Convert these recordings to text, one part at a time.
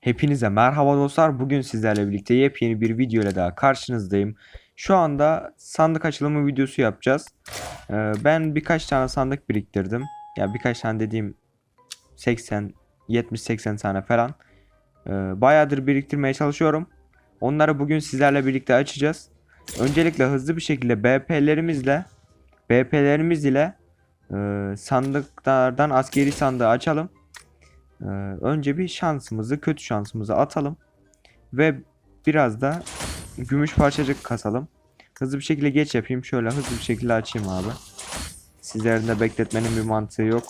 Hepinize merhaba dostlar. Bugün sizlerle birlikte yepyeni bir video ile daha karşınızdayım. Şu anda sandık açılımı videosu yapacağız. Ee, ben birkaç tane sandık biriktirdim. Ya birkaç tane dediğim 80, 70-80 tane falan. Ee, bayağıdır biriktirmeye çalışıyorum. Onları bugün sizlerle birlikte açacağız. Öncelikle hızlı bir şekilde BP'lerimizle BP'lerimiz ile e, sandıklardan askeri sandığı açalım. Ee, önce bir şansımızı, kötü şansımızı atalım. Ve biraz da gümüş parçacık kasalım. Hızlı bir şekilde geç yapayım. Şöyle hızlı bir şekilde açayım abi. Sizlerin de bekletmenin bir mantığı yok.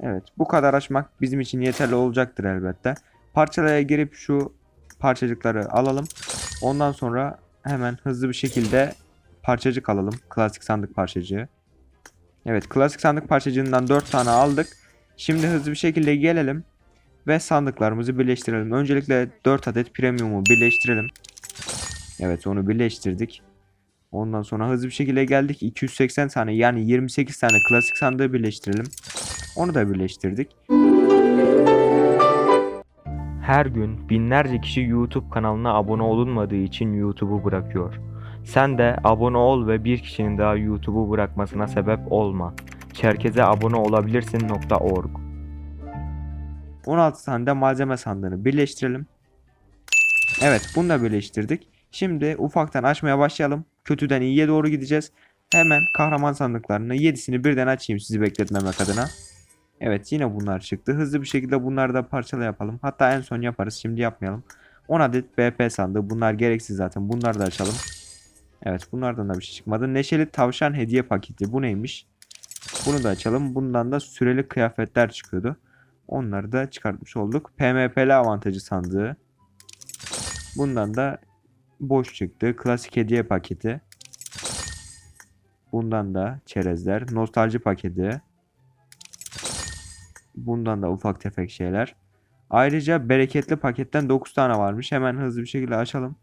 Evet, bu kadar açmak bizim için yeterli olacaktır elbette. Parçalara girip şu parçacıkları alalım. Ondan sonra hemen hızlı bir şekilde parçacık alalım. Klasik sandık parçacığı. Evet klasik sandık parçacığından 4 tane aldık. Şimdi hızlı bir şekilde gelelim ve sandıklarımızı birleştirelim. Öncelikle 4 adet premium'u birleştirelim. Evet onu birleştirdik. Ondan sonra hızlı bir şekilde geldik. 280 tane yani 28 tane klasik sandığı birleştirelim. Onu da birleştirdik. Her gün binlerce kişi YouTube kanalına abone olunmadığı için YouTube'u bırakıyor. Sen de abone ol ve bir kişinin daha YouTube'u bırakmasına sebep olma. Çerkeze abone olabilirsin.org 16 tane de malzeme sandığını birleştirelim. Evet bunu da birleştirdik. Şimdi ufaktan açmaya başlayalım. Kötüden iyiye doğru gideceğiz. Hemen kahraman sandıklarını 7'sini birden açayım sizi bekletmemek adına. Evet yine bunlar çıktı. Hızlı bir şekilde bunları da parçala yapalım. Hatta en son yaparız. Şimdi yapmayalım. 10 adet BP sandığı. Bunlar gereksiz zaten. Bunları da açalım. Evet bunlardan da bir şey çıkmadı. Neşeli tavşan hediye paketi. Bu neymiş? Bunu da açalım. Bundan da süreli kıyafetler çıkıyordu. Onları da çıkartmış olduk. PMP'li avantajı sandığı. Bundan da boş çıktı. Klasik hediye paketi. Bundan da çerezler. Nostalji paketi. Bundan da ufak tefek şeyler. Ayrıca bereketli paketten 9 tane varmış. Hemen hızlı bir şekilde açalım.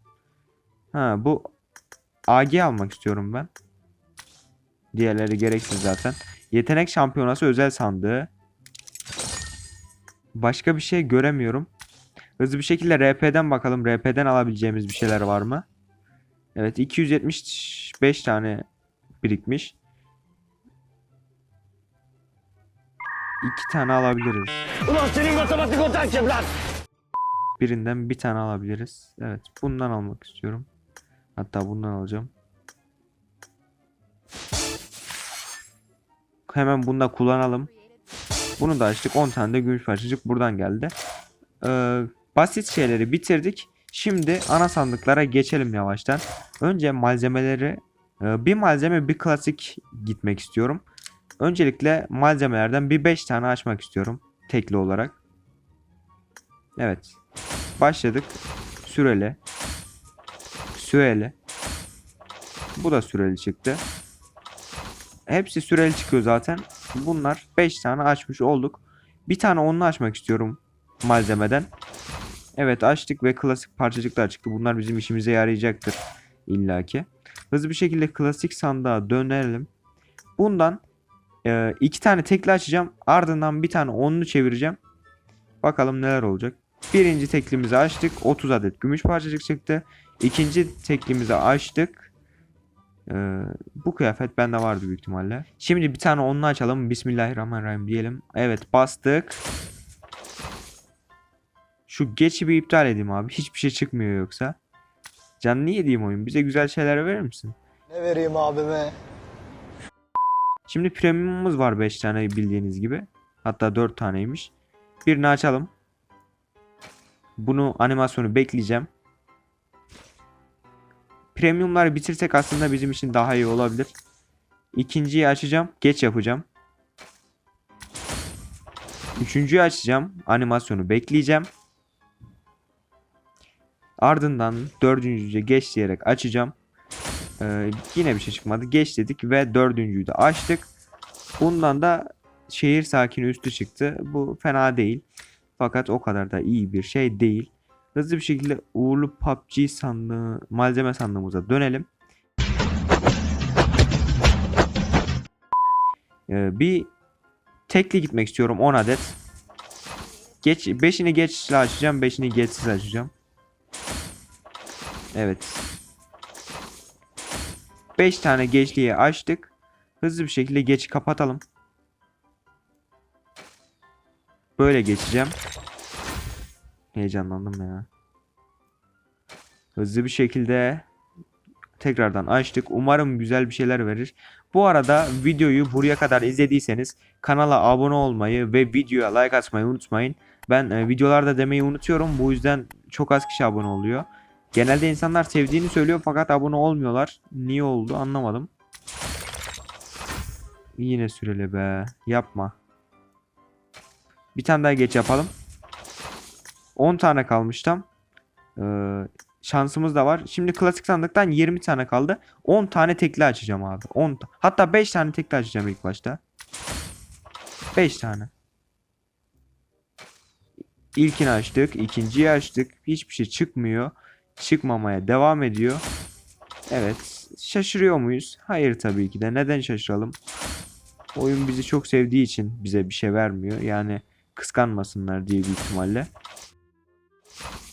Ha bu AG almak istiyorum ben. Diğerleri gereksiz zaten. Yetenek şampiyonası özel sandığı. Başka bir şey göremiyorum. Hızlı bir şekilde RP'den bakalım. RP'den alabileceğimiz bir şeyler var mı? Evet 275 tane birikmiş. İki tane alabiliriz. Ulan senin matematik kim lan? Birinden bir tane alabiliriz. Evet bundan almak istiyorum. Hatta bundan alacağım. Hemen bunu da kullanalım. Bunu da açtık. 10 tane de gümüş parçacık buradan geldi. Ee, basit şeyleri bitirdik. Şimdi ana sandıklara geçelim yavaştan. Önce malzemeleri e, bir malzeme bir klasik gitmek istiyorum. Öncelikle malzemelerden bir 5 tane açmak istiyorum. Tekli olarak. Evet. Başladık. Süreli. Süreli. Bu da süreli çıktı. Hepsi süreli çıkıyor zaten. Bunlar 5 tane açmış olduk. Bir tane onunla açmak istiyorum malzemeden. Evet açtık ve klasik parçacıklar çıktı. Bunlar bizim işimize yarayacaktır illaki. Hızlı bir şekilde klasik sandığa dönelim. Bundan e, iki tane tekli açacağım. Ardından bir tane onlu çevireceğim. Bakalım neler olacak. Birinci teklimizi açtık. 30 adet gümüş parçacık çıktı. İkinci teklimizi açtık. Ee, bu kıyafet bende vardı büyük ihtimalle. Şimdi bir tane onunla açalım. Bismillahirrahmanirrahim diyelim. Evet bastık. Şu geçi bir iptal edeyim abi. Hiçbir şey çıkmıyor yoksa. Canını yediğim oyun. Bize güzel şeyler verir misin? Ne vereyim abime? Şimdi premiumumuz var 5 tane bildiğiniz gibi. Hatta 4 taneymiş. Birini açalım. Bunu animasyonu bekleyeceğim. Premiumları bitirsek aslında bizim için daha iyi olabilir. İkinciyi açacağım. Geç yapacağım. Üçüncüyü açacağım. Animasyonu bekleyeceğim. Ardından dördüncüyü geç diyerek açacağım. Ee, yine bir şey çıkmadı. Geç dedik ve dördüncüyü de açtık. Bundan da şehir sakini üstü çıktı. Bu fena değil. Fakat o kadar da iyi bir şey değil. Hızlı bir şekilde uğurlu PUBG sandığı, malzeme sandığımıza dönelim. Ee, bir Tekli gitmek istiyorum 10 adet. Geç 5'ini geçle açacağım, 5'ini geçsiz açacağım. Evet. 5 tane geçliği açtık. Hızlı bir şekilde geçi kapatalım. Böyle geçeceğim. Heyecanlandım ya. Hızlı bir şekilde tekrardan açtık. Umarım güzel bir şeyler verir. Bu arada videoyu buraya kadar izlediyseniz kanala abone olmayı ve videoya like atmayı unutmayın. Ben e, videolarda demeyi unutuyorum. Bu yüzden çok az kişi abone oluyor. Genelde insanlar sevdiğini söylüyor fakat abone olmuyorlar. Niye oldu anlamadım. Yine süreli be. Yapma. Bir tane daha geç yapalım. 10 tane kalmış tam. Ee, şansımız da var. Şimdi klasik sandıktan 20 tane kaldı. 10 tane tekli açacağım abi. 10 ta- Hatta 5 tane tekli açacağım ilk başta. 5 tane. İlkini açtık, ikinciyi açtık. Hiçbir şey çıkmıyor. Çıkmamaya devam ediyor. Evet, şaşırıyor muyuz? Hayır tabii ki de. Neden şaşıralım? Oyun bizi çok sevdiği için bize bir şey vermiyor. Yani kıskanmasınlar diye büyük ihtimalle.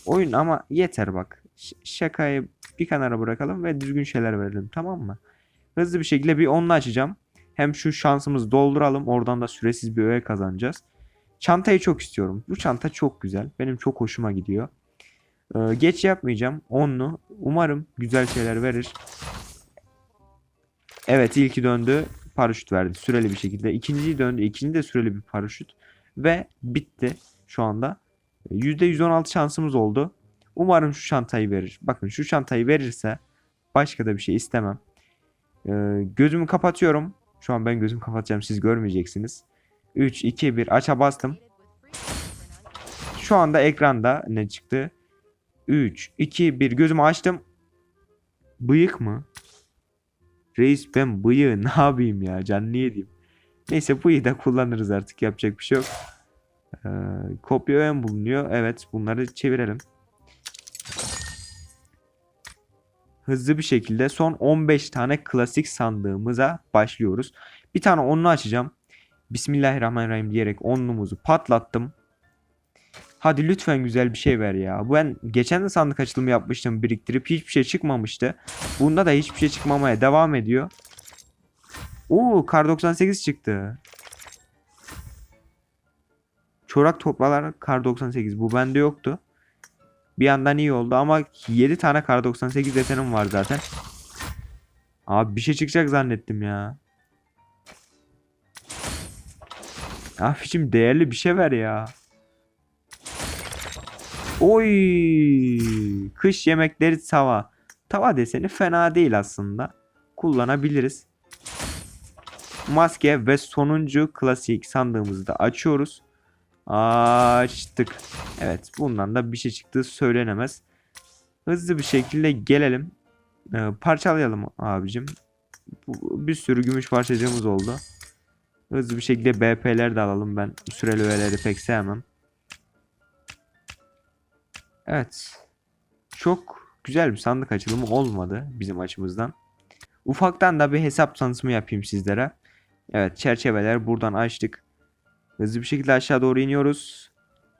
Oyun ama yeter bak. Ş- şakayı bir kenara bırakalım ve düzgün şeyler verelim tamam mı? Hızlı bir şekilde bir onlu açacağım. Hem şu şansımızı dolduralım. Oradan da süresiz bir öğe kazanacağız. Çantayı çok istiyorum. Bu çanta çok güzel. Benim çok hoşuma gidiyor. Ee, geç yapmayacağım. Onlu. Umarım güzel şeyler verir. Evet ilki döndü. Paraşüt verdi. Süreli bir şekilde. İkinciyi döndü. İkinci de süreli bir paraşüt. Ve bitti şu anda. %116 şansımız oldu. Umarım şu çantayı verir. Bakın şu çantayı verirse başka da bir şey istemem. Ee, gözümü kapatıyorum. Şu an ben gözümü kapatacağım. Siz görmeyeceksiniz. 3, 2, 1 aça bastım. Şu anda ekranda ne çıktı? 3, 2, 1 gözümü açtım. Bıyık mı? Reis ben bıyığı ne yapayım ya? Canlı yediğim. Neyse bıyığı da kullanırız artık. Yapacak bir şey yok. Ee, kopya öğen bulunuyor. Evet bunları çevirelim. Hızlı bir şekilde son 15 tane klasik sandığımıza başlıyoruz. Bir tane onlu açacağım. Bismillahirrahmanirrahim diyerek onlumuzu patlattım. Hadi lütfen güzel bir şey ver ya. Ben geçen de sandık açılımı yapmıştım biriktirip hiçbir şey çıkmamıştı. Bunda da hiçbir şey çıkmamaya devam ediyor. Oo kar 98 çıktı. Çorak topralar kar 98 bu bende yoktu. Bir yandan iyi oldu ama 7 tane kar 98 desenim var zaten. Abi bir şey çıkacak zannettim ya. Abicim değerli bir şey ver ya. Oy! Kış yemekleri tava. Tava deseni fena değil aslında. Kullanabiliriz. Maske ve sonuncu klasik sandığımızı da açıyoruz. Açtık. Evet bundan da bir şey çıktığı söylenemez. Hızlı bir şekilde gelelim. Ee, parçalayalım abicim. Bu- Bir sürü gümüş parçacığımız oldu. Hızlı bir şekilde BP'ler de alalım. Ben süreli öğeleri pek sevmem. Evet. Çok güzel bir sandık açılımı olmadı bizim açımızdan. Ufaktan da bir hesap tanıtımı yapayım sizlere. Evet çerçeveler buradan açtık. Hızlı bir şekilde aşağı doğru iniyoruz.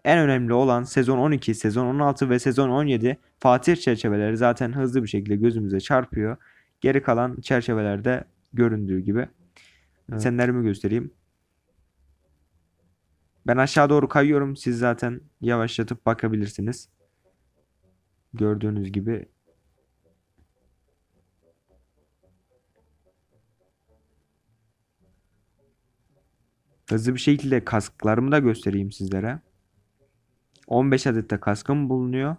En önemli olan sezon 12, sezon 16 ve sezon 17 Fatih çerçeveleri zaten hızlı bir şekilde gözümüze çarpıyor. Geri kalan çerçevelerde göründüğü gibi. Evet. Senlerimi göstereyim. Ben aşağı doğru kayıyorum. Siz zaten yavaşlatıp bakabilirsiniz. Gördüğünüz gibi Hızlı bir şekilde kasklarımı da göstereyim sizlere. 15 adet de kaskım bulunuyor.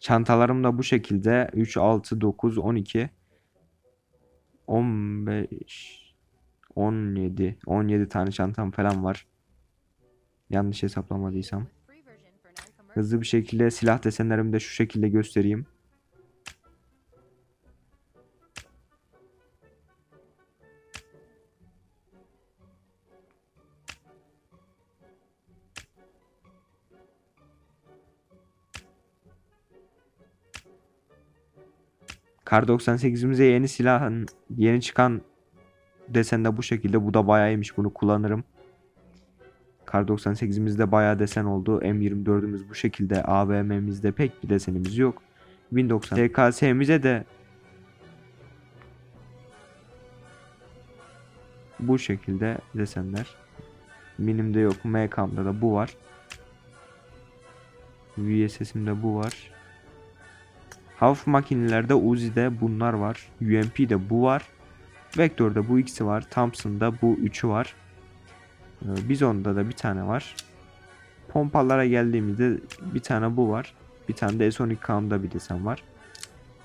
Çantalarım da bu şekilde 3, 6, 9, 12, 15, 17, 17 tane çantam falan var. Yanlış hesaplamadıysam. Hızlı bir şekilde silah desenlerimi de şu şekilde göstereyim. Kar 98'imize yeni silahın yeni çıkan desen de bu şekilde. Bu da bayağı iyiymiş. Bunu kullanırım. Kar 98'imizde bayağı desen oldu. M24'ümüz bu şekilde. AVM'mizde pek bir desenimiz yok. 1090 TKS'mize de bu şekilde desenler. Minim'de yok. MK'mda da bu var. VSS'imde bu var. Hafif makinelerde Uzi'de bunlar var. UMP'de bu var. Vektör'de bu ikisi var. Thompson'da bu üçü var. Ee, Bizon'da da bir tane var. Pompalara geldiğimizde bir tane bu var. Bir tane de S12K'mda bir desen var.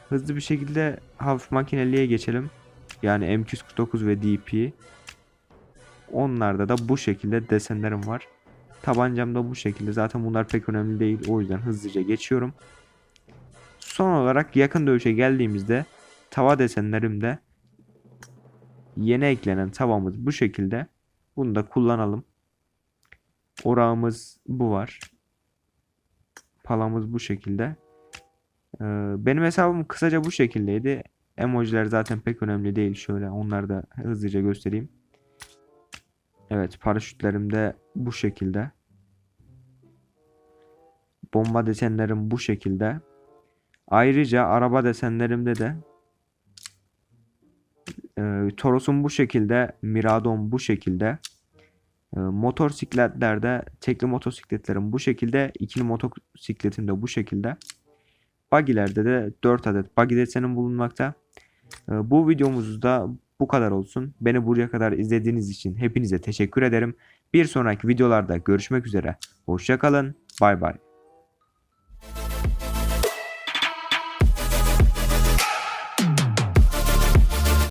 Hızlı bir şekilde hafif makineliğe geçelim. Yani M249 ve DP. Onlarda da bu şekilde desenlerim var. Tabancam da bu şekilde. Zaten bunlar pek önemli değil. O yüzden hızlıca geçiyorum. Son olarak yakın dövüşe geldiğimizde tava desenlerimde yeni eklenen tavamız bu şekilde. Bunu da kullanalım. Orağımız bu var. Palamız bu şekilde. Ee, benim hesabım kısaca bu şekildeydi. Emojiler zaten pek önemli değil. Şöyle onları da hızlıca göstereyim. Evet paraşütlerim de bu şekilde. Bomba desenlerim bu şekilde. Ayrıca araba desenlerimde de e, Toros'um bu şekilde, Miradon bu şekilde. E, motosikletlerde tekli motosikletlerim bu şekilde, ikili motosikletim de bu şekilde. Buggy'lerde de 4 adet buggy desenim bulunmakta. E, bu videomuzda bu kadar olsun. Beni buraya kadar izlediğiniz için hepinize teşekkür ederim. Bir sonraki videolarda görüşmek üzere. Hoşçakalın. Bay bay.